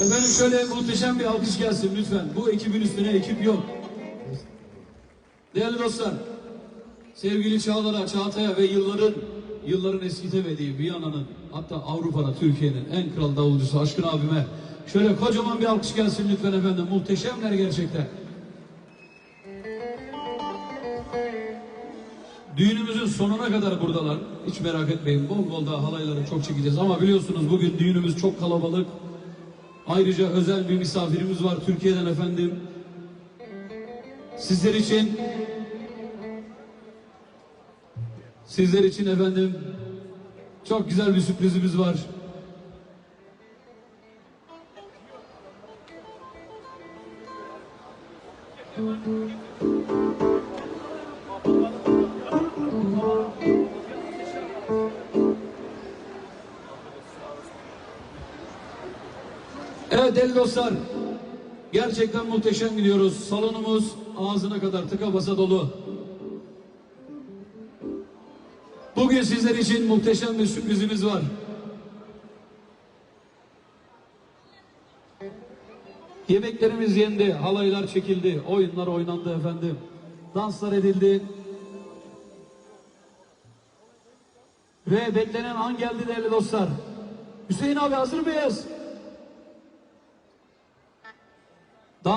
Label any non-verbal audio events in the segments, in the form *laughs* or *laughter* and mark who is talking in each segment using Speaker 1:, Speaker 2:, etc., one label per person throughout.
Speaker 1: Efendim şöyle muhteşem bir alkış gelsin lütfen. Bu ekibin üstüne ekip yok. Değerli dostlar, sevgili Çağlar'a, Çağatay'a ve yılların yılların eskitemediği Viyana'nın hatta Avrupa'da Türkiye'nin en kral davulcusu Aşkın abime şöyle kocaman bir alkış gelsin lütfen efendim. Muhteşemler gerçekten. Düğünümüzün sonuna kadar buradalar. Hiç merak etmeyin. Bol bol daha halayları çok çekeceğiz. Ama biliyorsunuz bugün düğünümüz çok kalabalık. Ayrıca özel bir misafirimiz var Türkiye'den efendim. Sizler için sizler için efendim çok güzel bir sürprizimiz var. Evet değerli dostlar. Gerçekten muhteşem gidiyoruz. Salonumuz ağzına kadar tıka basa dolu. Bugün sizler için muhteşem bir sürprizimiz var. Yemeklerimiz yendi, halaylar çekildi, oyunlar oynandı efendim. Danslar edildi. Ve beklenen an geldi değerli dostlar. Hüseyin abi hazır mıyız?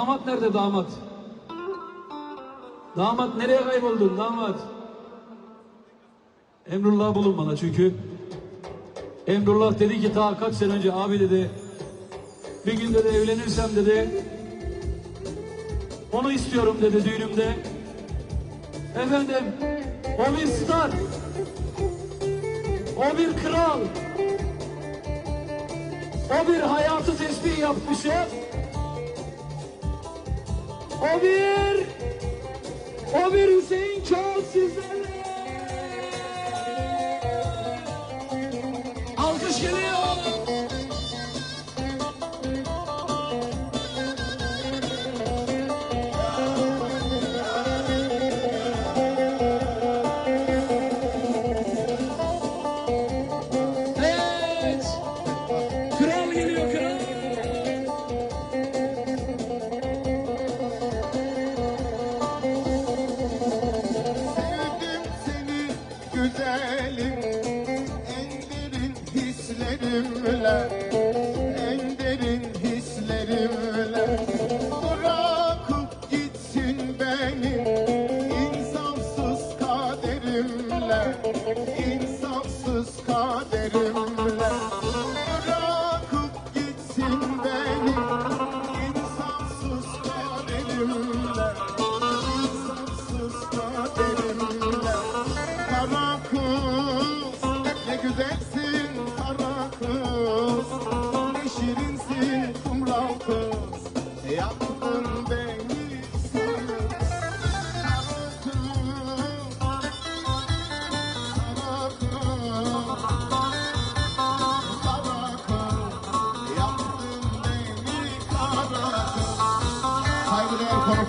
Speaker 1: Damat nerede damat? Damat nereye kayboldun damat? Emrullah bulun bana çünkü. Emrullah dedi ki ta kaç sene önce abi dedi. Bir gün dedi evlenirsem dedi. Onu istiyorum dedi düğünümde. Efendim o bir star. O bir kral. O bir hayatı tesbih yapmışım. O bir o bir Hüseyin Çoğal sizlerle. Alkış geliyor.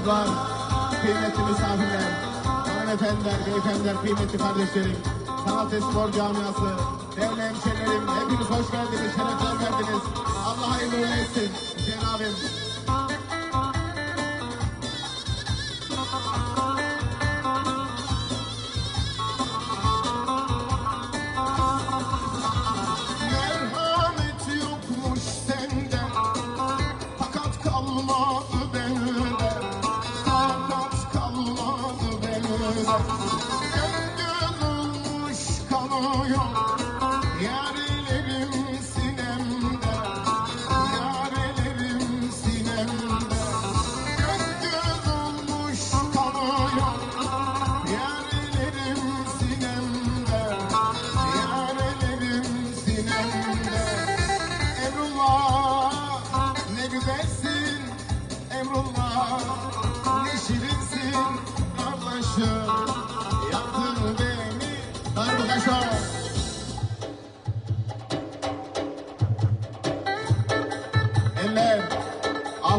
Speaker 2: Konuklar, kıymetli misafirler, hanımefendiler, beyefendiler, kıymetli kardeşlerim, sanat ve spor camiası, değerli hemşehrilerim, hepiniz hoş geldiniz, şerefler verdiniz. Allah hayırlı etsin. Hüseyin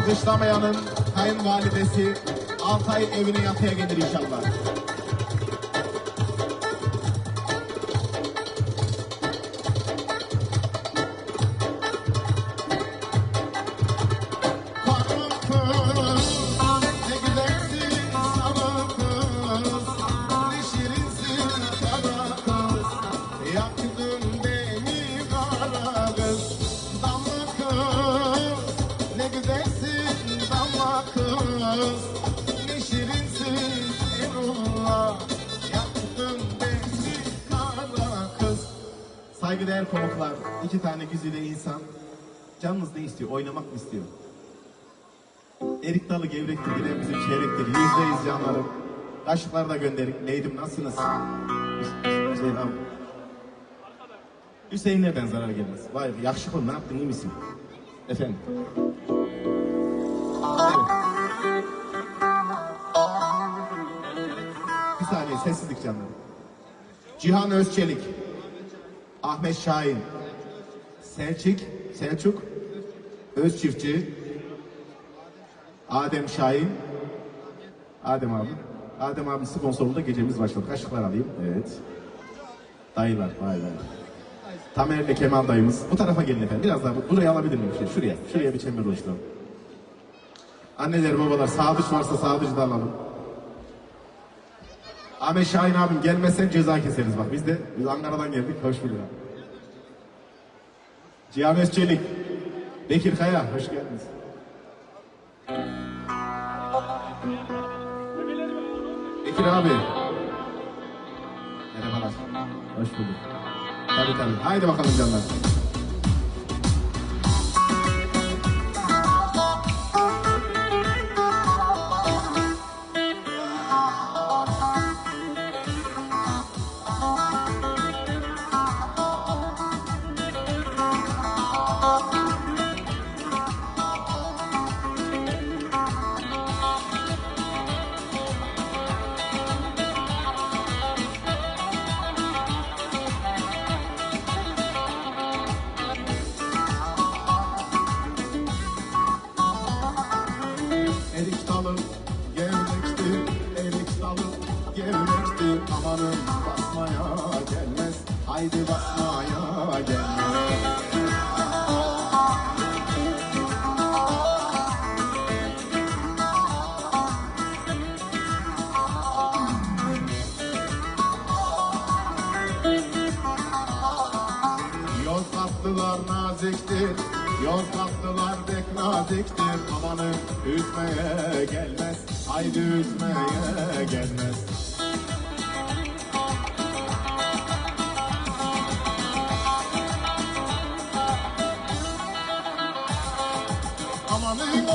Speaker 2: alkışlamayanın kayınvalidesi Altay evine yatıya gelir inşallah. Saygıdeğer konuklar, iki tane güzide insan. Canınız ne istiyor? Oynamak mı istiyor? Erik dalı gevrektir giden bizim çeyrektir. Yüzdeyiz canlarım. Kaşıklar da gönderin. Neydim nasılsınız? *laughs* Hüseyin abi. Zarar gelmez? Vay yakışıklı ne yaptın iyi misin? Efendim. Evet. Bir saniye sessizlik canlarım. Cihan Özçelik. Ahmet Şahin. Selçuk. Selçuk. Özçiftçi. Adem Şahin. Adem abi. Adem abi sponsorluğunda gecemiz başladı. Kaşıklar alayım. Evet. Dayılar. Vay vay. Tamer'le Kemal dayımız. Bu tarafa gelin efendim. Biraz daha bu- buraya alabilir miyim? Şey, şuraya. Şuraya bir çember oluşturalım. Anneler babalar sağdış varsa sağdış da alalım. Ahmet Şahin abim gelmezsen ceza keseriz bak. Biz de biz Ankara'dan geldik. Hoş bulduk. Cihan Özçelik. Bekir Kaya. Hoş geldiniz. Bekir abi. Merhabalar. Hoş bulduk. Tabii tabii. Haydi bakalım canlar. Üzmeye gelmez, haydi üzmeye gelmez. Amanın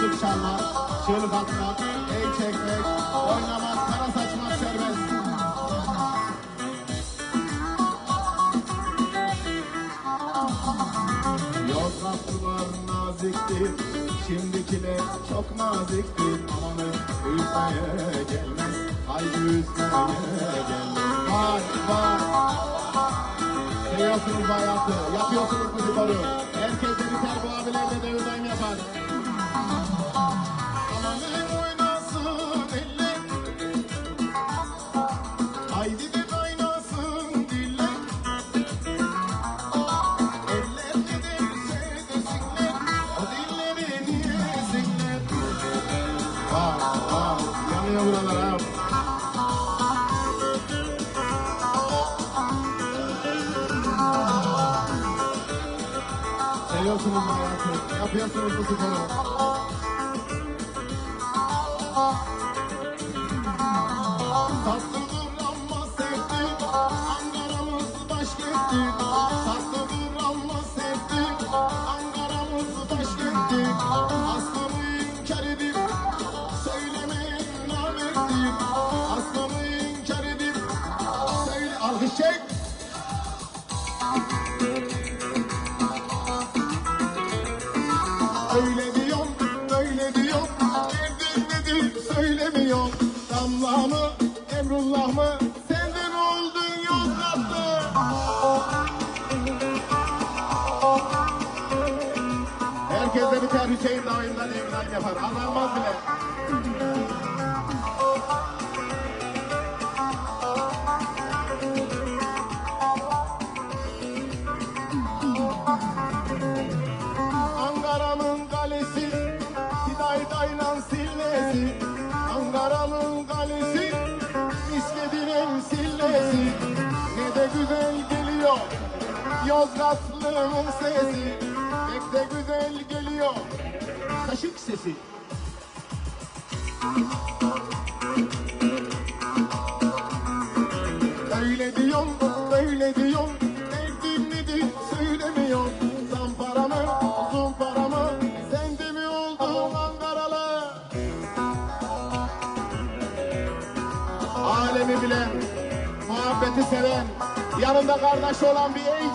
Speaker 2: üstlük çalmak, çığlık atmak, el çekmek, oynamak, kara saçmak serbest. Yozgatlılar naziktir, şimdikiler çok naziktir. Amanın üzmeye gelmez, haydi üzmeye gelmez. Var, var. Seviyorsunuz hayatı, yapıyorsunuz bu sporu. Herkes de biter, bu abiler de devirden yapıyorsunuz bu sporu. Tatlıdır ama sevdim, Ankara'mız başkenttir. Öyle diyorum, böyle diyorum, nedir nedir söylemiyorum. Damla mı, Emrullah mı? Sen de mi oldun Yozgatlı? Herkes de biter Hüseyin dağından İbrahim yapar. Azalmaz bile. Sillesi Ankara'nın kalesi İstediğin sillesi Ne de güzel geliyor Yozgatlı'nın sesi. Pek de güzel geliyor Kaşık sesi. Öyle diyorsun, seven Yanında kardeş olan bir ey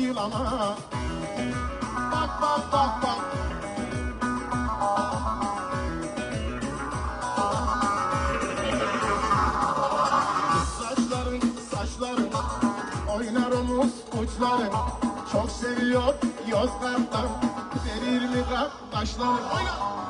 Speaker 2: yılana Bak bak bak bak. Saçların saçların Oynar omuz uçların Çok seviyor Yozgat'tan Verir mi kardeşlerim Oyna